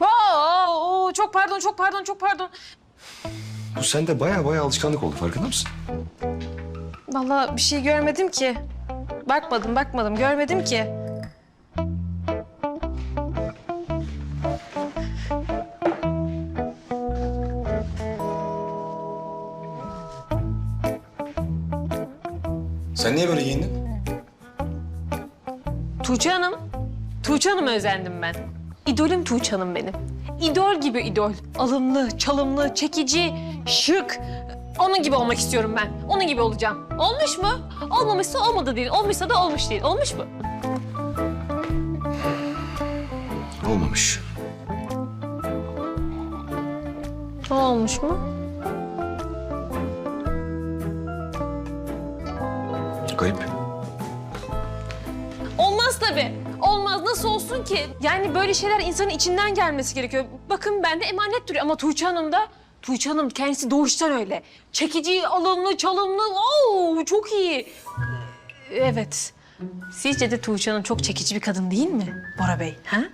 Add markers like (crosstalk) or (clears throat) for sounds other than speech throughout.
Oo, oo, çok pardon, çok pardon, çok pardon. Bu sende baya baya alışkanlık oldu farkında mısın? Vallahi bir şey görmedim ki. Bakmadım, bakmadım, görmedim ki. Sen niye böyle giyindin? Tuğçe Hanım, Tuğçe Hanım'a özendim ben. İdolüm Tuğçe Hanım benim. İdol gibi idol. Alımlı, çalımlı, çekici, şık. Onun gibi olmak istiyorum ben. Onun gibi olacağım. Olmuş mu? Olmamışsa olmadı değil. Olmuşsa da olmuş değil. Olmuş mu? Olmamış. Olmuş mu? Nasıl olsun ki? Yani böyle şeyler insanın içinden gelmesi gerekiyor. Bakın bende emanet duruyor ama Tuğçe Hanım da... Tuğçe Hanım kendisi doğuştan öyle. Çekici, alımlı, çalımlı. Oo, çok iyi. Evet. Sizce de Tuğçe Hanım çok çekici bir kadın değil mi Bora Bey? Ha?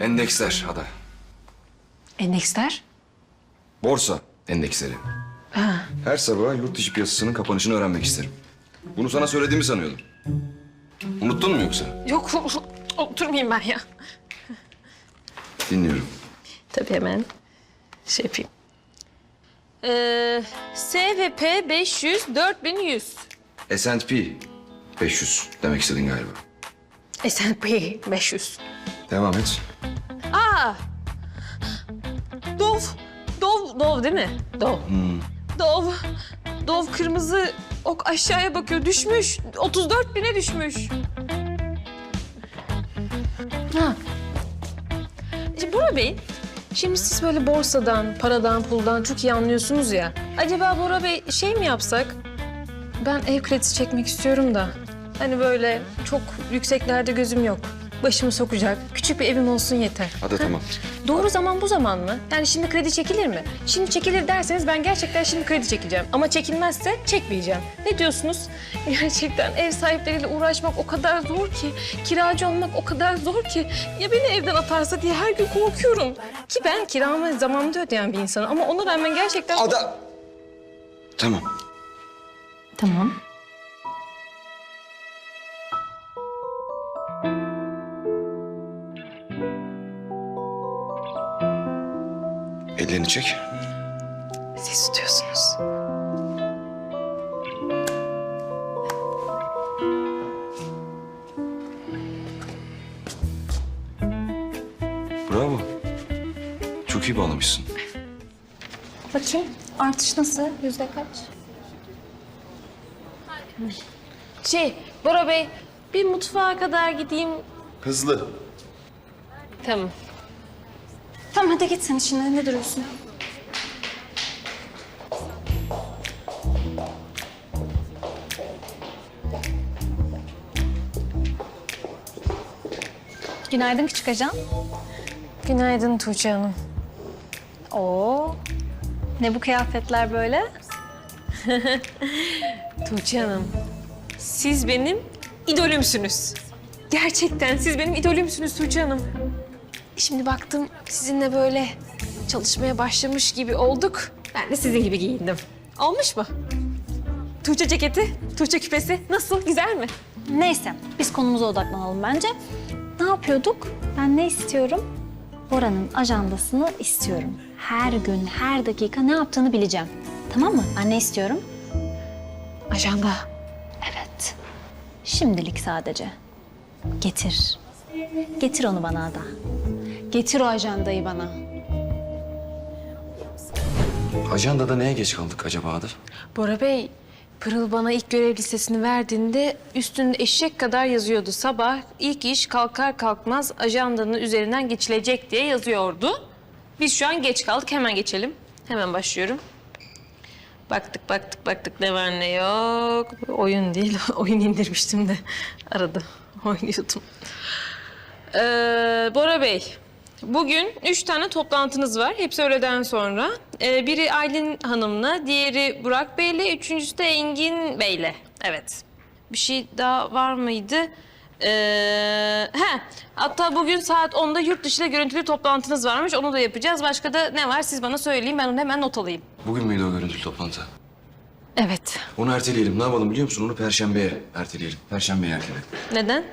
Endeksler Ada. Endeksler? Borsa endeksleri. Ha. Her sabah yurt dışı piyasasının kapanışını öğrenmek isterim. Bunu sana söylediğimi sanıyordum. Unuttun mu yoksa? Yok, oturmayayım ben ya. Dinliyorum. Tabii hemen şey yapayım. Ee, S ve P 500, 4100. S&P 500 demek istedin galiba. S&P 500. Devam et. Aa! Dov. Dov, Dov değil mi? Dov. Dov. Dov kırmızı ok aşağıya bakıyor. Düşmüş. 34 bine düşmüş. Ha. Şimdi Bora Bey, şimdi siz böyle borsadan, paradan, puldan çok iyi anlıyorsunuz ya. Acaba Bora Bey şey mi yapsak? Ben ev kredisi çekmek istiyorum da. Hani böyle çok yükseklerde gözüm yok. Başımı sokacak. Küçük bir evim olsun yeter. Ada tamam. Doğru zaman bu zaman mı? Yani şimdi kredi çekilir mi? Şimdi çekilir derseniz ben gerçekten şimdi kredi çekeceğim. Ama çekilmezse çekmeyeceğim. Ne diyorsunuz? (laughs) Gerçekten ev sahipleriyle uğraşmak o kadar zor ki. Kiracı olmak o kadar zor ki. Ya beni evden atarsa diye her gün korkuyorum. Ki ben kiramı zamanında ödeyen bir insanım. Ama ona rağmen gerçekten... Ada! Tamam. Tamam. Ellerini çek. Siz tutuyorsunuz. Bravo. Çok iyi bağlamışsın. Bakayım artış nasıl? Yüzde kaç? Şey, Bora Bey, bir mutfağa kadar gideyim. Hızlı. Tamam. Tamam hadi git sen işine. Ne duruyorsun? Günaydın küçük ajan. Günaydın Tuğçe Hanım. Oo. Ne bu kıyafetler böyle? (laughs) Tuğçe Hanım, siz benim idolümsünüz. Gerçekten siz benim idolümsünüz Tuğçe Hanım. Şimdi baktım sizinle böyle çalışmaya başlamış gibi olduk. Ben de sizin gibi giyindim. Olmuş mu? Tuğçe ceketi, Tuğçe küpesi nasıl? Güzel mi? Neyse biz konumuza odaklanalım bence. Ne yapıyorduk? Ben ne istiyorum? Bora'nın ajandasını istiyorum. Her gün, her dakika ne yaptığını bileceğim. Tamam mı? Ben ne istiyorum? Ajanda. Evet. Şimdilik sadece. Getir. Getir onu bana Ada. Getir o ajandayı bana. Ajandada neye geç kaldık acaba Ada? Bora Bey, Pırıl bana ilk görev listesini verdiğinde üstünde eşek kadar yazıyordu. Sabah ilk iş kalkar kalkmaz ajandanın üzerinden geçilecek diye yazıyordu. Biz şu an geç kaldık. Hemen geçelim. Hemen başlıyorum. Baktık baktık baktık ne var ne yok. Oyun değil. (laughs) Oyun indirmiştim de arada (laughs) oynuyordum. Ee, Bora Bey, bugün üç tane toplantınız var. Hepsi öğleden sonra. Ee, biri Aylin Hanım'la, diğeri Burak Bey'le, üçüncüsü de Engin Bey'le. Evet. Bir şey daha var mıydı? Ee, he, hatta bugün saat 10'da yurt dışı ile görüntülü toplantınız varmış. Onu da yapacağız. Başka da ne var siz bana söyleyin. Ben onu hemen not alayım. Bugün müydü o görüntülü toplantı? Evet. Onu erteleyelim. Ne yapalım biliyor musun? Onu perşembeye erteleyelim. Perşembeye erteleyelim. Neden?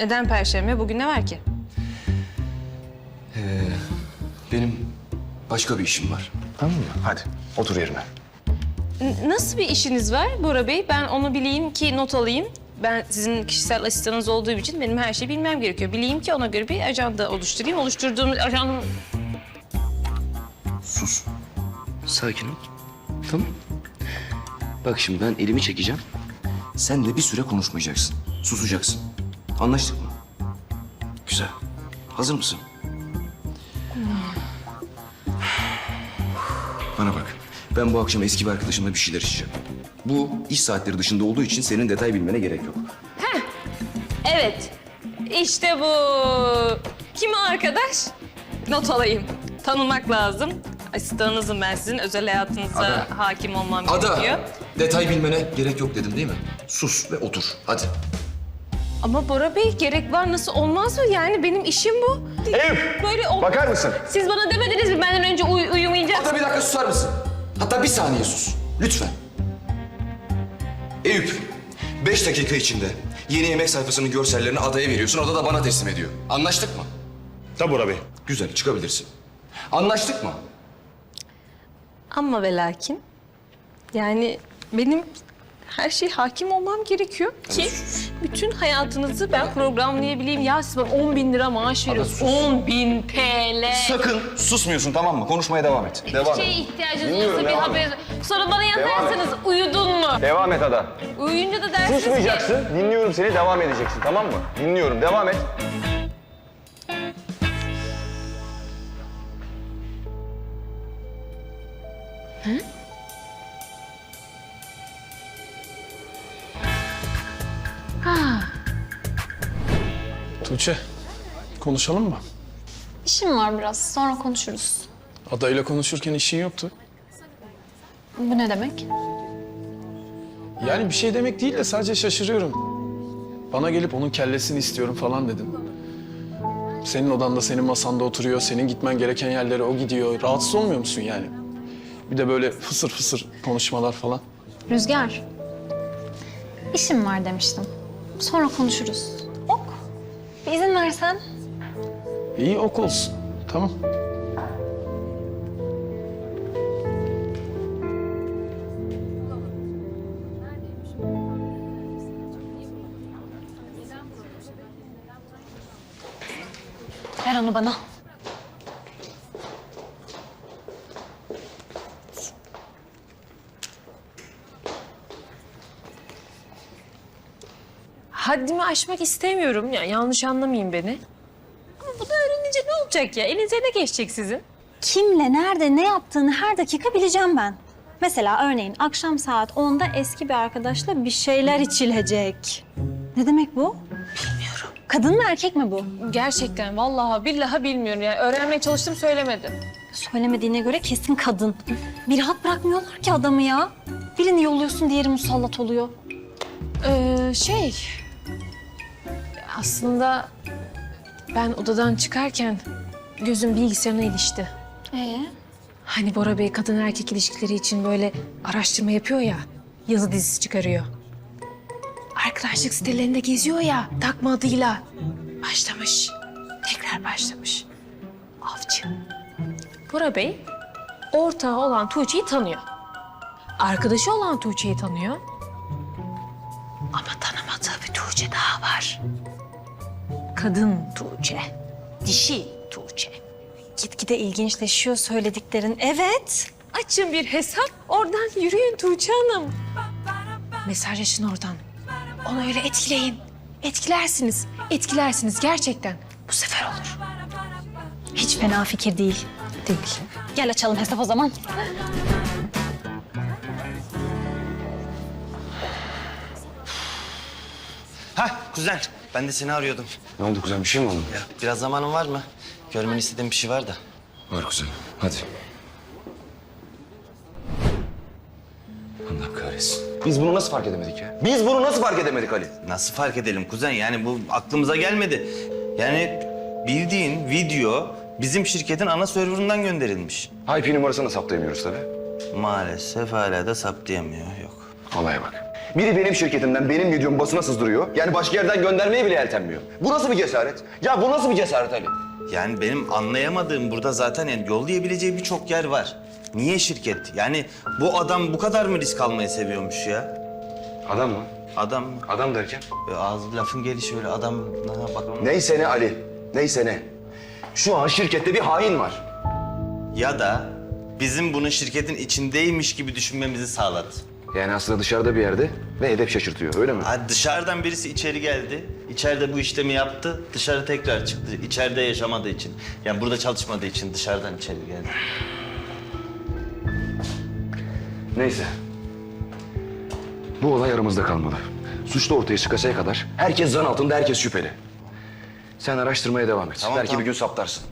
Neden perşembe? Bugün ne var ki? Benim başka bir işim var. Tamam mı? Hadi otur yerine. N- Nasıl bir işiniz var Bora Bey? Ben onu bileyim ki not alayım. Ben sizin kişisel asistanınız olduğum için benim her şeyi bilmem gerekiyor. Bileyim ki ona göre bir ajanda oluşturayım. Oluşturduğum ajanda... Sus. Sakin ol. Tamam. Bak şimdi ben elimi çekeceğim. Sen de bir süre konuşmayacaksın. Susacaksın. Anlaştık mı? Güzel. Hazır mısın? Ben bu akşam eski bir arkadaşımla bir şeyler içeceğim. Bu iş saatleri dışında olduğu için senin detay bilmene gerek yok. Evet. İşte bu. Kim o arkadaş? Not alayım. Tanımak lazım. Asistanınızım ben sizin. Özel hayatınıza Ada. hakim olmam Ada, gerekiyor. detay bilmene gerek yok dedim değil mi? Sus ve otur. Hadi. Ama Bora Bey gerek var nasıl olmaz mı? Yani benim işim bu. Eyüp! Böyle ol- Bakar mısın? Siz bana demediniz mi benden önce uy- uyumayacağım? Ada bir dakika susar mısın? Hatta bir saniye sus. Lütfen. Eyüp, beş dakika içinde yeni yemek sayfasının görsellerini adaya veriyorsun. Ada da bana teslim ediyor. Anlaştık mı? Tabii Bora Bey. Güzel, çıkabilirsin. Anlaştık mı? Ama ve lakin yani benim her şey hakim olmam gerekiyor ki bütün hayatınızı ben programlayabileyim. Ya siz bana 10 bin lira maaş veriyorsunuz. 10 bin TL. Sakın susmuyorsun tamam mı? Konuşmaya devam et. Devam Şey ihtiyacınız Dinliyorum, olursa bir devam haber... Sonra bana yazarsanız uyudun mu? Devam et Ada. Uyuyunca da dersiniz ki... Susmayacaksın. Dinliyorum seni. Devam edeceksin. Tamam mı? Dinliyorum. Devam et. Tuğçe, konuşalım mı? İşim var biraz. Sonra konuşuruz. Adayla konuşurken işin yoktu. Bu ne demek? Yani bir şey demek değil de sadece şaşırıyorum. Bana gelip onun kellesini istiyorum falan dedin. Senin odanda, senin masanda oturuyor, senin gitmen gereken yerlere o gidiyor. Rahatsız olmuyor musun yani? Bir de böyle fısır fısır konuşmalar falan. Rüzgar. İşim var demiştim. Sonra konuşuruz. İzin versen. İyi ok olsun. Tamam. Ver onu bana. Aşmak istemiyorum. Yani yanlış anlamayın beni. Ama bunu öğrenince ne olacak ya? Elinize ne geçecek sizin? Kimle, nerede, ne yaptığını her dakika bileceğim ben. Mesela örneğin akşam saat 10'da eski bir arkadaşla bir şeyler içilecek. Ne demek bu? Bilmiyorum. Kadın mı erkek mi bu? Gerçekten vallahi billahi bilmiyorum yani. Öğrenmeye çalıştım söylemedim. Söylemediğine göre kesin kadın. Bir rahat bırakmıyorlar ki adamı ya. Birini yolluyorsun diğeri musallat oluyor. Ee, şey... Aslında ben odadan çıkarken gözüm bilgisayarına ilişti. Ee? Hani Bora Bey kadın erkek ilişkileri için böyle araştırma yapıyor ya, yazı dizisi çıkarıyor. Arkadaşlık sitelerinde geziyor ya, takma adıyla. Başlamış, tekrar başlamış. Avcı. Bora Bey, ortağı olan Tuğçe'yi tanıyor. Arkadaşı olan Tuğçe'yi tanıyor. Ama tanımadığı bir Tuğçe daha var. Kadın Tuğçe, dişi Tuğçe. Gitgide ilginçleşiyor söylediklerin. Evet. Açın bir hesap, oradan yürüyün Tuğçe Hanım. Mesajlaşın oradan. Onu öyle etkileyin. Etkilersiniz, etkilersiniz gerçekten. Bu sefer olur. Hiç fena fikir değil. Değil. Gel açalım hesap o zaman. Hah kuzen. Ben de seni arıyordum. Ne oldu kuzen bir şey mi oldu? Ya biraz zamanın var mı? Görmeni istediğim bir şey var da. Var kuzen. Hadi. Allah kahretsin. Biz bunu nasıl fark edemedik ya? Biz bunu nasıl fark edemedik Ali? Nasıl fark edelim kuzen? Yani bu aklımıza gelmedi. Yani bildiğin video bizim şirketin ana serverından gönderilmiş. IP numarasını saptayamıyoruz tabii. Maalesef hala da saptayamıyor. Yok. Olaya bak. Biri benim şirketimden benim videomu basına sızdırıyor. Yani başka yerden göndermeye bile yeltenmiyor. Bu nasıl bir cesaret? Ya bu nasıl bir cesaret Ali? Yani benim anlayamadığım burada zaten yani yollayabileceği birçok yer var. Niye şirket? Yani bu adam bu kadar mı risk almayı seviyormuş ya? Adam mı? Adam Adam derken? e, ağzı lafın gelişi öyle adam ha, bak Neyse ne Ali. Neyse ne. Şu an şirkette bir hain var. ya da bizim bunun şirketin içindeymiş gibi düşünmemizi sağladı. Yani aslında dışarıda bir yerde ve hedef şaşırtıyor öyle mi? Ha, dışarıdan birisi içeri geldi. İçeride bu işlemi yaptı. Dışarı tekrar çıktı. İçeride yaşamadığı için. Yani burada çalışmadığı için dışarıdan içeri geldi. Neyse. Bu olay aramızda kalmalı. Suçlu ortaya çıkasaya kadar herkes zan altında, herkes şüpheli. Sen araştırmaya devam et. Tamam, Belki tamam. bir gün saptarsın.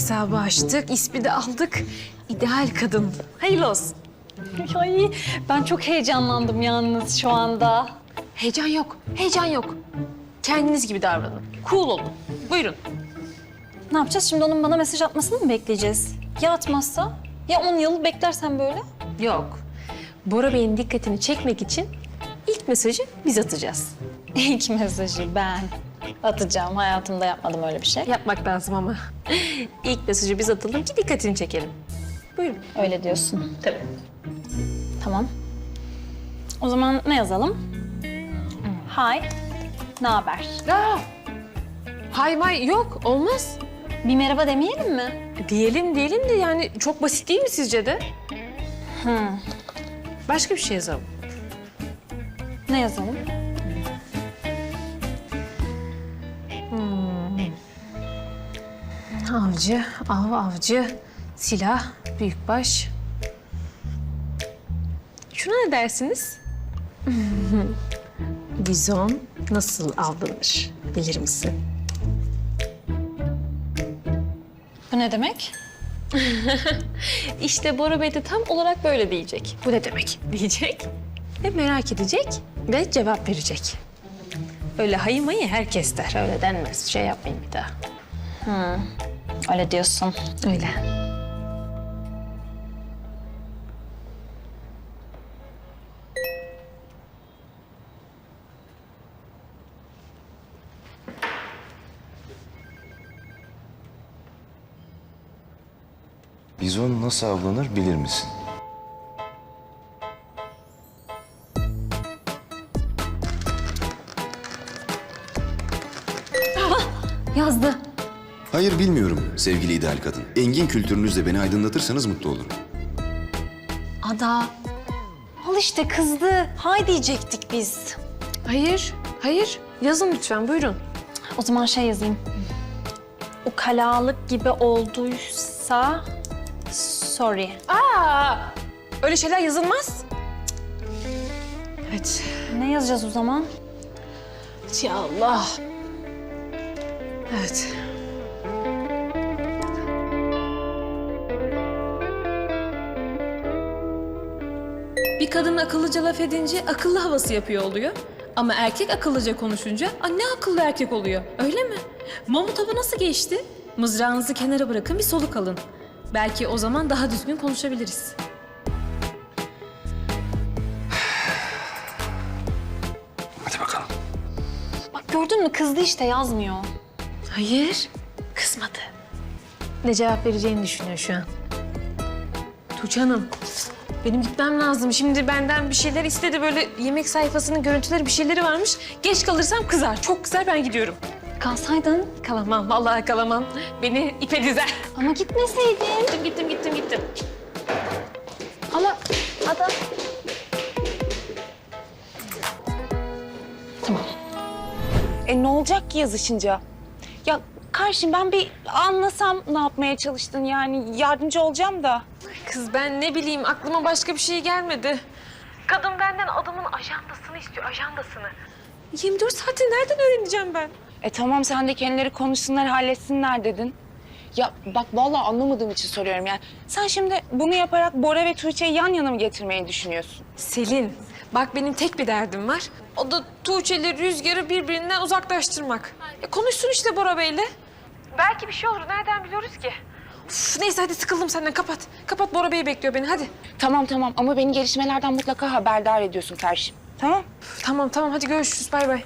Hesabı açtık, ismi de aldık. İdeal kadın. Hayırlı olsun. (laughs) Ay ben çok heyecanlandım yalnız şu anda. Heyecan yok, heyecan yok. Kendiniz gibi davranın. Cool olun. Buyurun. Ne yapacağız şimdi onun bana mesaj atmasını mı bekleyeceğiz? Ya atmazsa? Ya 10 yıl beklersen böyle? Yok. Bora Bey'in dikkatini çekmek için ilk mesajı biz atacağız. (laughs) İlk mesajı ben atacağım. Hayatımda yapmadım öyle bir şey. Yapmak lazım ama. (laughs) İlk mesajı biz atalım ki dikkatini çekelim. Buyurun. Öyle diyorsun. Tabii. Tamam. O zaman ne yazalım? Hi. Ne haber? Aa, hay may yok olmaz. Bir merhaba demeyelim mi? Diyelim diyelim de yani çok basit değil mi sizce de? Başka bir şey yazalım. Ne yazalım? Avcı, av avcı, silah, büyükbaş. Şuna ne dersiniz? (laughs) Bizon nasıl avlanır bilir misin? Bu ne demek? (laughs) İşte Bora Bey de tam olarak böyle diyecek. Bu ne demek diyecek ve merak edecek ve cevap verecek. Öyle hayı mayı herkes der. Öyle denmez. Şey yapmayın bir daha. Öyle diyorsun. Öyle. Bizon nasıl avlanır bilir misin? Hayır bilmiyorum sevgili ideal kadın. Engin kültürünüzle beni aydınlatırsanız mutlu olurum. Ada. Al işte kızdı. Hay diyecektik biz. Hayır, hayır. Yazın lütfen, buyurun. O zaman şey yazayım. Ukalalık gibi olduysa sorry. Aa, öyle şeyler yazılmaz. Evet. Ne yazacağız o zaman? Ya Allah. Evet. Bir kadın akıllıca laf edince akıllı havası yapıyor oluyor. Ama erkek akıllıca konuşunca "Aa, ne akıllı erkek oluyor öyle mi? Mamut hava nasıl geçti? Mızrağınızı kenara bırakın bir soluk alın. Belki o zaman daha düzgün konuşabiliriz. (sighs) Hadi bakalım. Bak gördün mü kızdı işte yazmıyor. Hayır, kızmadı. Ne cevap vereceğini düşünüyor şu an. Tuğçe Hanım, benim gitmem lazım. Şimdi benden bir şeyler istedi. Böyle yemek sayfasının görüntüleri bir şeyleri varmış. Geç kalırsam kızar. Çok kızar ben gidiyorum. Kalsaydın Kalamam, vallahi kalamam. Beni ipe dizer. ama gitmeseydin. Gittim, gittim, gittim, gittim. Ama Ada. E ne olacak ki yazışınca? Ya karşım ben bir anlasam ne yapmaya çalıştın yani yardımcı olacağım da. Kız ben ne bileyim aklıma başka bir şey gelmedi. Kadın benden adamın ajandasını istiyor, ajandasını. 24 saati nereden öğreneceğim ben? E tamam sen de kendileri konuşsunlar halletsinler dedin. Ya bak vallahi anlamadığım için soruyorum yani. Sen şimdi bunu yaparak Bora ve Tuğçe'yi yan yana mı getirmeyi düşünüyorsun? Selin, bak benim tek bir derdim var. O da Tuğçe'li Rüzgar'ı birbirinden uzaklaştırmak. E, konuşsun işte Bora Bey'le. Belki bir şey olur. Nereden biliyoruz ki? Uf, neyse hadi sıkıldım senden. Kapat. Kapat Bora Bey bekliyor beni. Hadi. Tamam tamam ama beni gelişmelerden mutlaka haberdar ediyorsun karşım. Tamam? Üf, tamam tamam hadi görüşürüz. Bay bay.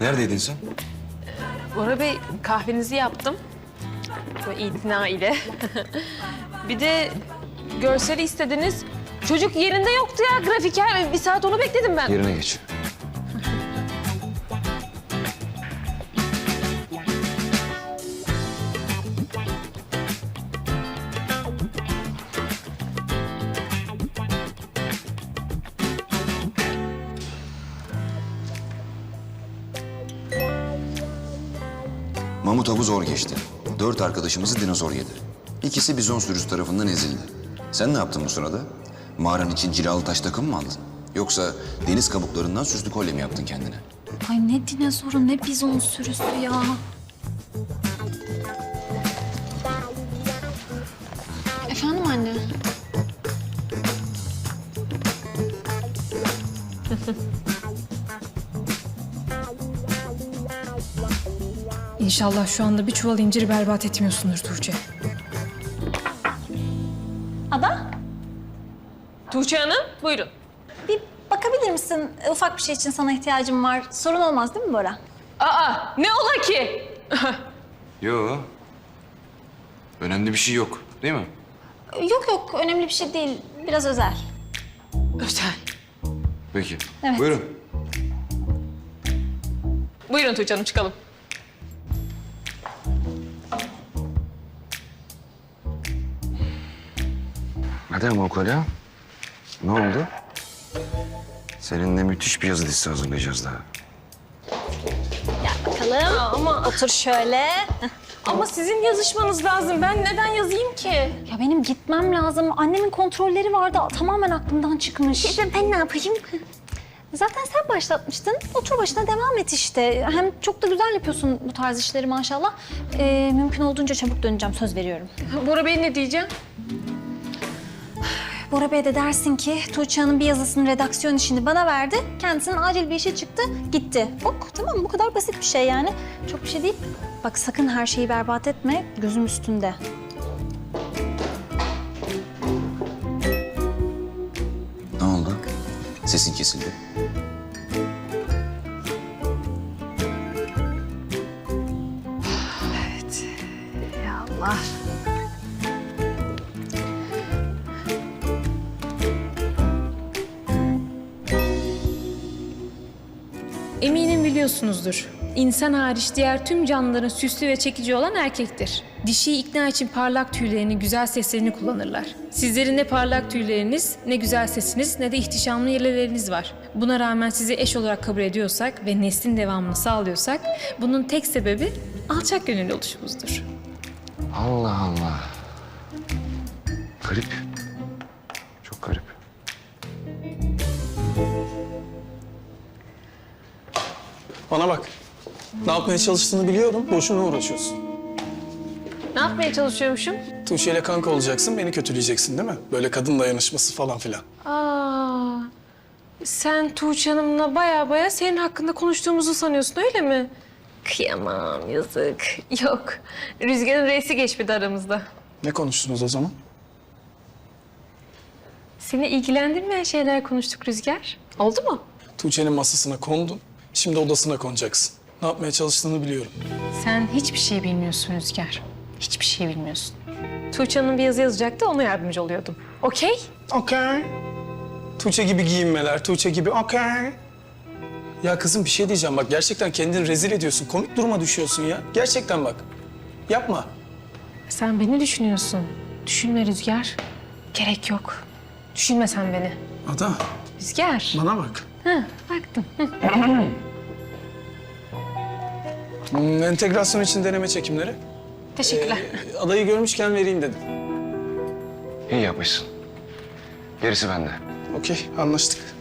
Neredeydin sen? Bora Bey kahvenizi yaptım. Böyle itina ile. (laughs) bir de görseli istediniz. Çocuk yerinde yoktu ya grafiker. Bir saat onu bekledim ben. Yerine geç. Mamut avı zor geçti. Dört arkadaşımızı dinozor yedi. İkisi bizon sürüsü tarafından ezildi. Sen ne yaptın bu sırada? Mağaran için cilalı taş takım mı aldın? Yoksa deniz kabuklarından süslü kolye mi yaptın kendine? Ay ne dinozoru ne bizon sürüsü ya. Efendim anne? (laughs) İnşallah şu anda bir çuval inciri berbat etmiyorsundur Tuğçe. Ada Tuğçe Hanım buyurun. bir bakabilir misin? Ufak bir şey için sana ihtiyacım var. Sorun olmaz değil mi Bora? Aa ne ola ki? (laughs) Yo. Önemli bir şey yok değil mi? Yok yok önemli bir şey değil. Biraz özel. Özel. Peki. Evet. Buyurun. Buyurun Tuğçe Hanım çıkalım. Hadi ama o kolye. Ne oldu? Seninle müthiş bir yazı dizisi hazırlayacağız daha. Bakalım. Ama otur şöyle. Ama sizin yazışmanız lazım. Ben neden yazayım ki? Ya benim gitmem lazım. Annemin kontrolleri vardı. Tamamen aklımdan çıkmış. ben ne yapayım? Zaten sen başlatmıştın. Otur başına devam et işte. Hem çok da güzel yapıyorsun bu tarz işleri maşallah. Ee, mümkün olduğunca çabuk döneceğim. Söz veriyorum. Bora Bey ne diyeceğim? Bora Bey de dersin ki Tuğçe bir yazısının redaksiyon işini bana verdi. Kendisinin acil bir işi çıktı, gitti. Ok tamam bu kadar basit bir şey yani. Çok bir şey değil. Bak sakın her şeyi berbat etme. Gözüm üstünde. Ne oldu? Sesin kesildi. Biliyorsunuzdur. İnsan hariç diğer tüm canlıların süslü ve çekici olan erkektir. Dişiyi ikna için parlak tüylerini, güzel seslerini kullanırlar. Sizlerin ne parlak tüyleriniz, ne güzel sesiniz, ne de ihtişamlı yeleleriniz var. Buna rağmen sizi eş olarak kabul ediyorsak ve neslin devamını sağlıyorsak, bunun tek sebebi alçak gönüllü oluşumuzdur. Allah Allah. Garip. Bana bak. Ne yapmaya çalıştığını biliyorum. Boşuna uğraşıyorsun. Ne yapmaya çalışıyormuşum? Tuğçe ile kanka olacaksın, beni kötüleyeceksin değil mi? Böyle kadın dayanışması falan filan. Aa, sen Tuğçe Hanım'la baya baya senin hakkında konuştuğumuzu sanıyorsun öyle mi? Kıyamam yazık. Yok. Rüzgar'ın reisi geçmedi aramızda. Ne konuştunuz o zaman? Seni ilgilendirmeyen şeyler konuştuk Rüzgar. Oldu mu? Tuğçe'nin masasına kondun. Şimdi odasına konacaksın. Ne yapmaya çalıştığını biliyorum. Sen hiçbir şey bilmiyorsun Rüzgar. Hiçbir şey bilmiyorsun. Tuğçe Hanım bir yazı yazacaktı, ona yardımcı oluyordum. Okey? Okey. Tuğçe gibi giyinmeler, Tuğçe gibi okey. Ya kızım bir şey diyeceğim bak gerçekten kendini rezil ediyorsun. Komik duruma düşüyorsun ya. Gerçekten bak. Yapma. Sen beni düşünüyorsun. Düşünme Rüzgar. Gerek yok. Düşünme sen beni. Ada Rüzgar. bana bak. Ha, baktım. (clears throat) Hmm, entegrasyon için deneme çekimleri. Teşekkürler. Adayı görmüşken vereyim dedim. İyi yapmışsın. Gerisi bende. Okey, anlaştık.